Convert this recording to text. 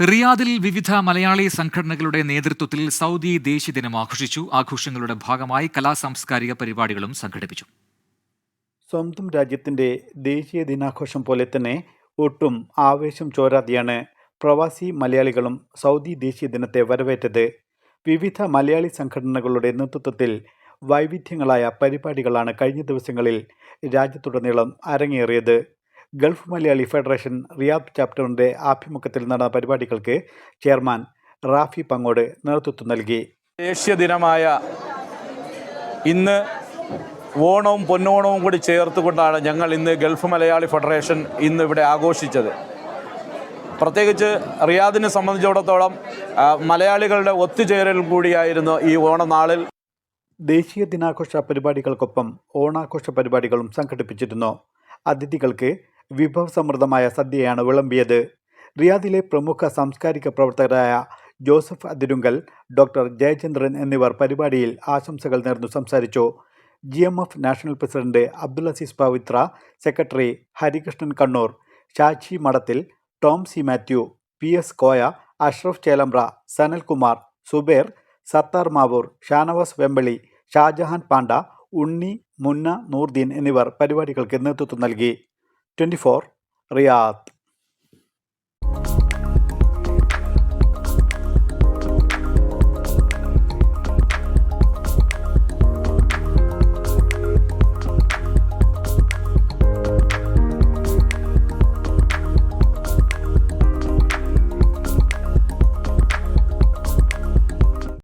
റിയാദിൽ വിവിധ മലയാളി സംഘടനകളുടെ നേതൃത്വത്തിൽ സൗദി ദേശീയ ദിനം ആഘോഷിച്ചു. ആഘോഷങ്ങളുടെ ഭാഗമായി കലാസാംസ്കാരിക പരിപാടികളും സംഘടിപ്പിച്ചു. സ്വന്തം രാജ്യത്തിന്റെ ദേശീയ ദിനാഘോഷം പോലെ തന്നെ ഒട്ടും ആവേശം ചോരാതെയാണ് പ്രവാസി മലയാളികളും സൗദി ദേശീയ ദിനത്തെ വരവേറ്റത്. വിവിധ മലയാളി സംഘടനകളുടെ നേതൃത്വത്തിൽ വൈവിധ്യങ്ങളായ പരിപാടികളാണ് കഴിഞ്ഞ ദിവസങ്ങളിൽ രാജ്യത്തുടനീളം അരങ്ങേറിയത്. ഗൾഫ് മലയാളി ഫെഡറേഷൻ റിയാദ് ചാപ്റ്ററിന്റെ ആഭിമുഖ്യത്തിൽ നടന്ന പരിപാടികൾക്ക് ചെയർമാൻ റാഫി പങ്ങോട് നേതൃത്വം നൽകി. ദേശീയ ദിനമായ ഇന്ന് ഓണവും പൊന്നോണവും കൂടി ചേർത്തുകൊണ്ടാണ് ഞങ്ങൾ ഇന്ന് ഗൾഫ് മലയാളി ഫെഡറേഷൻ ഇന്ന് ഇവിടെ ആഘോഷിച്ചത്. പ്രത്യേകിച്ച് റിയാദിനെ സംബന്ധിച്ചിടത്തോളം മലയാളികളുടെ ഒത്തുചേരൽ കൂടിയായിരുന്നു ഈ ഓണനാളിൽ. ദേശീയ ദിനാഘോഷ പരിപാടികൾക്കൊപ്പം ഓണാഘോഷ പരിപാടികളും സംഘടിപ്പിച്ചിരുന്നു. അതിഥികൾക്ക് വിഭവസമൃദ്ധമായ സദ്യയാണ് വിളമ്പിയത്. റിയാദിലെ പ്രമുഖ സാംസ്കാരിക പ്രവർത്തകരായ ജോസഫ് അതിരുങ്കൽ ഡോക്ടർ ജയചന്ദ്രൻ എന്നിവർ പരിപാടിയിൽ ആശംസകൾ നേർന്നു സംസാരിച്ചു. G M F national president Abdul Aziz Pavithra secretary Harikrishnan Kannur Shachi Madathil Tom C Mathew P S Koya Ashraf Chelembra Sanalkumar Zubair Sathar Mavoor Shanavas Vempali Shajahan Panda Unni Munna Noordeen എന്നിവർ പരിപാടികൾക്ക് നേതൃത്വം നൽകി. 24 Riyadh